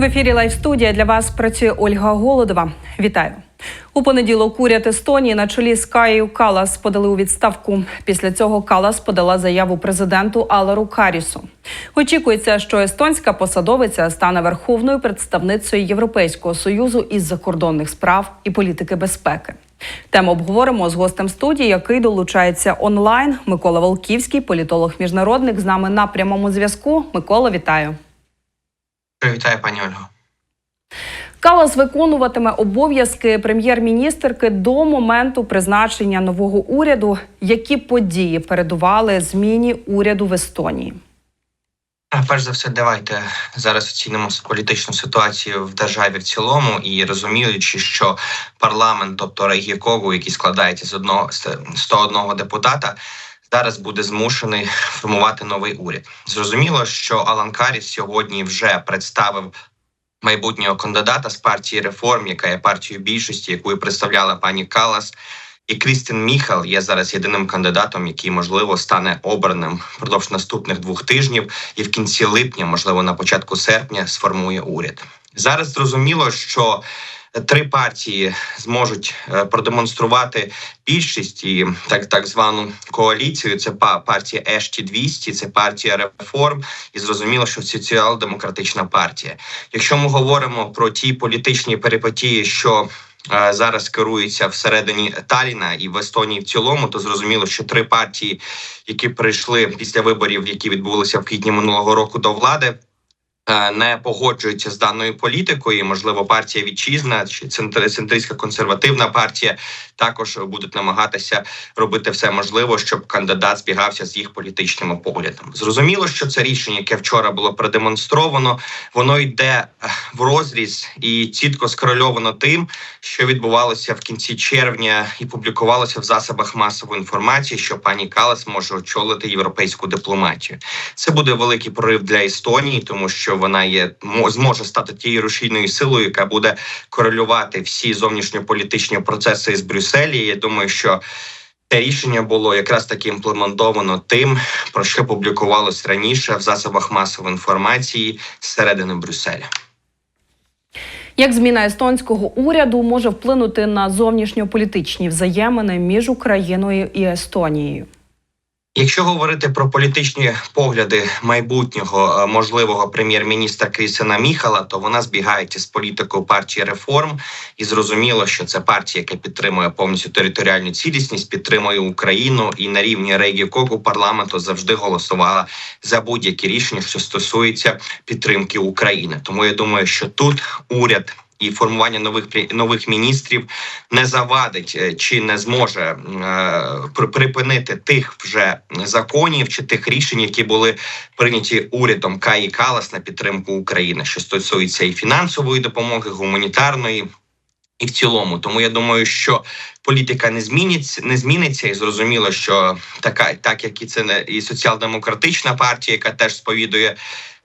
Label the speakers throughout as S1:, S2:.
S1: В ефірі Лайв студія для вас працює Ольга Голодова. Вітаю. У понеділок уряд Естонії на чолі з Каєю Калас подали у відставку. Після цього Калас подала заяву президенту Алару Карісу. Очікується, що естонська посадовиця стане верховною представницею Європейського союзу із закордонних справ і політики безпеки. Тему обговоримо з гостем студії, який долучається онлайн. Микола Волківський, політолог міжнародник, з нами на прямому зв'язку. Микола, вітаю.
S2: Вітаю, пані Ольго.
S1: Калас виконуватиме обов'язки прем'єр-міністерки до моменту призначення нового уряду. Які події передували зміні уряду в Естонії?
S2: Перш за все, давайте зараз оцінимо політичну ситуацію в державі в цілому і розуміючи, що парламент, тобто Рейгікову, який складається з одного з 101 депутата, зараз буде змушений формувати новий уряд. Зрозуміло, що Алан Каріс сьогодні вже представив майбутнього кандидата з партії реформ, яка є партією більшості, яку представляла пані Калас. І Крістін Міхал є зараз єдиним кандидатом, який можливо стане обраним впродовж наступних двох тижнів, і в кінці липня, можливо, на початку серпня, сформує уряд. Зараз зрозуміло, що три партії зможуть е, продемонструвати більшість і так так звану коаліцію. Це па- партія Ешті 200 це партія реформ, і зрозуміло, що соціал-демократична партія. Якщо ми говоримо про ті політичні перипетії, що е, зараз керуються всередині Таліна і в Естонії в цілому, то зрозуміло, що три партії, які прийшли після виборів, які відбулися в квітні минулого року до влади. Е, Не погоджуються з даною політикою. Можливо, партія вітчизна чи центр- центристська консервативна партія також будуть намагатися робити все можливе, щоб кандидат збігався з їх політичними поглядами. Зрозуміло, що це рішення, яке вчора було продемонстровано, воно йде е, в розріз і чітко скорельовано тим, що відбувалося в кінці червня і публікувалося в засобах масової інформації, що пані Калас може очолити європейську дипломатію. Це буде великий прорив для Естонії, тому що вона є мо- зможе стати тією рушійною силою, яка буде корелювати всі зовнішньополітичні процеси з Брюсселі. Я думаю, що це рішення було якраз таки імплементовано тим, про що публікувалось раніше в засобах масової інформації зсередини Брюсселя.
S1: Як зміна естонського уряду може вплинути на зовнішньополітичні взаємини між Україною і Естонією?
S2: Якщо говорити про політичні погляди майбутнього е, можливого прем'єр-міністра Крісена Міхала, то вона збігається з політикою партії реформ, і зрозуміло, що це партія, яка підтримує повністю територіальну цілісність, підтримує Україну і на рівні Рейгівкоку парламенту завжди голосувала за будь-які рішення, що стосуються підтримки України. Тому я думаю, що тут уряд. І формування нових нових міністрів не завадить е, чи не зможе е, при- припинити тих вже законів чи тих рішень, які були прийняті урядом Каї Калас на підтримку України, що стосується і фінансової допомоги, гуманітарної. І в цілому, тому я думаю, що політика не зміниться, не зміниться, і зрозуміло, що така, так як і це не і соціал-демократична партія, яка теж сповідує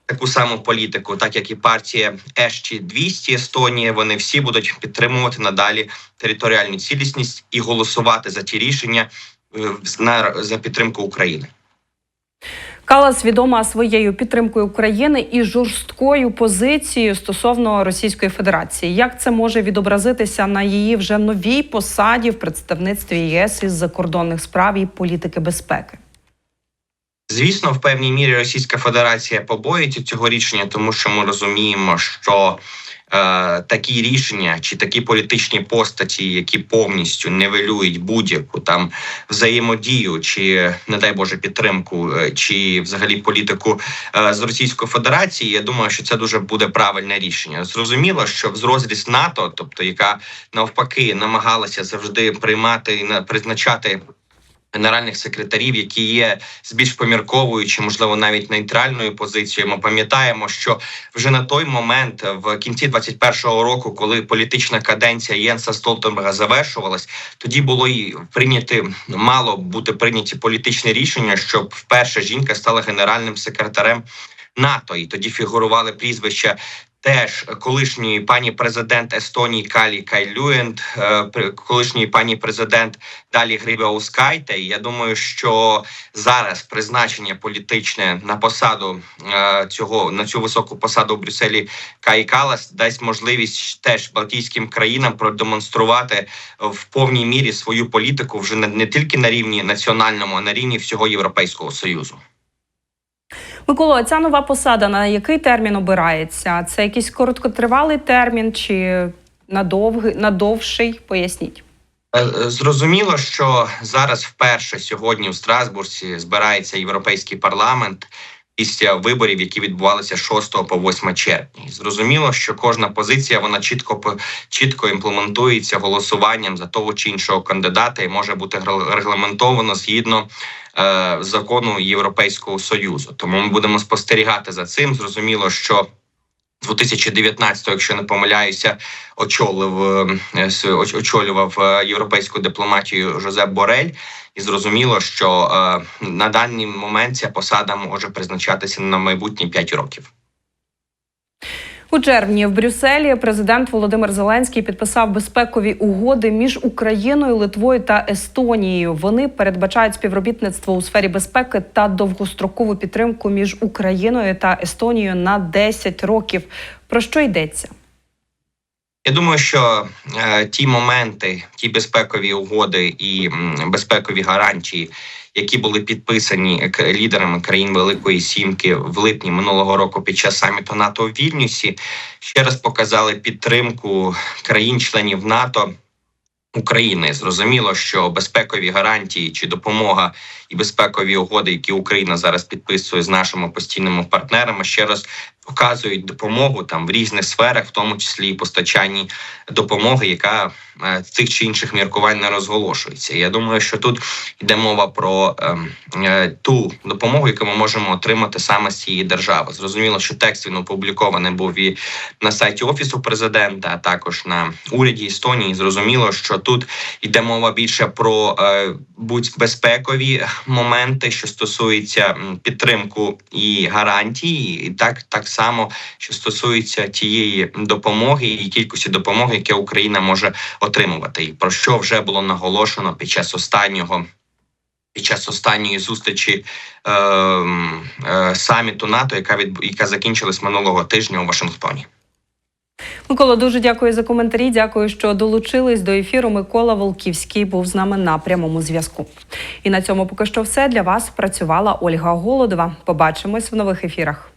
S2: таку саму політику, так як і партія Ешті 200 Естонія, вони всі будуть підтримувати надалі територіальну цілісність і голосувати за ті рішення е, за підтримку України.
S1: Калас відома своєю підтримкою України і жорсткою позицією стосовно Російської Федерації. Як це може відобразитися на її вже новій посаді в представництві ЄС із закордонних справ і політики безпеки?
S2: Звісно, в певній мірі Російська Федерація побоїться цього рішення, тому що ми розуміємо, що е, такі рішення чи такі політичні постаті, які повністю нивелюють будь-яку там взаємодію, чи не дай Боже підтримку, е, чи взагалі політику е, з Російською Федерацією, я думаю, що це дуже буде правильне рішення. Зрозуміло, що в розріз НАТО, тобто яка навпаки намагалася завжди приймати і на- призначати генеральних секретарів, які є з більш помірковою чи можливо навіть нейтральною позицією. Ми пам'ятаємо, що вже на той момент, в кінці 21-го року, коли політична каденція Єнса Столтенберга завершувалась, тоді було і прийняти мало бути прийняті політичні рішення, щоб вперше жінка стала генеральним секретарем НАТО, і тоді фігурували прізвища Теж колишньої пані президент Естонії Калі Кайлюєнт, е, при- пані президент Далі Грибаускайте. І Я думаю, що зараз призначення політичне на посаду е, цього на цю високу посаду в Брюсселі Каї Калас дасть можливість теж Балтійським країнам продемонструвати в повній мірі свою політику вже не, не тільки на рівні національному, а на рівні всього Європейського союзу.
S1: Микола, ця нова посада на який термін обирається? Це якийсь короткотривалий термін чи надовгий, надовший? Поясніть.
S2: Е, Зрозуміло, що зараз вперше сьогодні в Страсбурзі збирається європейський парламент після виборів, які відбувалися з 6 по 8 червня. І Зрозуміло, що кожна позиція вона чітко чітко імплементується голосуванням за того чи іншого кандидата і може бути регламентовано згідно е, закону Європейського союзу. Тому ми будемо спостерігати за цим. Зрозуміло, що 2019, якщо не помиляюся, очолив е, очолював е, європейську дипломатію Жозеп Борель, і зрозуміло, що е, на даний момент ця посада може призначатися на майбутні 5 років.
S1: У червні в Брюсселі президент Володимир Зеленський підписав безпекові угоди між Україною, Литвою та Естонією. Вони передбачають співробітництво у сфері безпеки та довгострокову підтримку між Україною та Естонією на 10 років. Про що йдеться?
S2: Я думаю, що е, ті моменти, ті безпекові угоди і безпекові гарантії, які були підписані лідерами країн Великої Сімки в липні минулого року під час саміту НАТО у Вільнюсі, ще раз показали підтримку країн-членів НАТО. України зрозуміло, що безпекові гарантії чи допомога і безпекові угоди, які Україна зараз підписує з нашими постійними партнерами, ще раз показують допомогу там в різних сферах, в тому числі і постачанні допомоги, яка е, тих чи інших міркувань не розголошується. Я думаю, що тут йде мова про ем, е, ту допомогу, яку ми можемо отримати саме з цієї держави. Зрозуміло, що текст він опублікований був і на сайті офісу президента, а також на уряді Естонії. Зрозуміло, що тут йде мова більше про е, будь безпекові моменти, що стосуються підтримку і гарантії, і так, так само, що стосується тієї допомоги і кількості допомоги, яке Україна може отримувати, і про що вже було наголошено під час останнього. Під час останньої зустрічі е, е, саміту НАТО, яка від яка закінчилась минулого тижня у Вашингтоні.
S1: Микола, дуже дякую за коментарі. Дякую, що долучились до ефіру. Микола Волківський був з нами на прямому зв'язку. І на цьому поки що все для вас працювала Ольга Голодова. Побачимось в нових ефірах.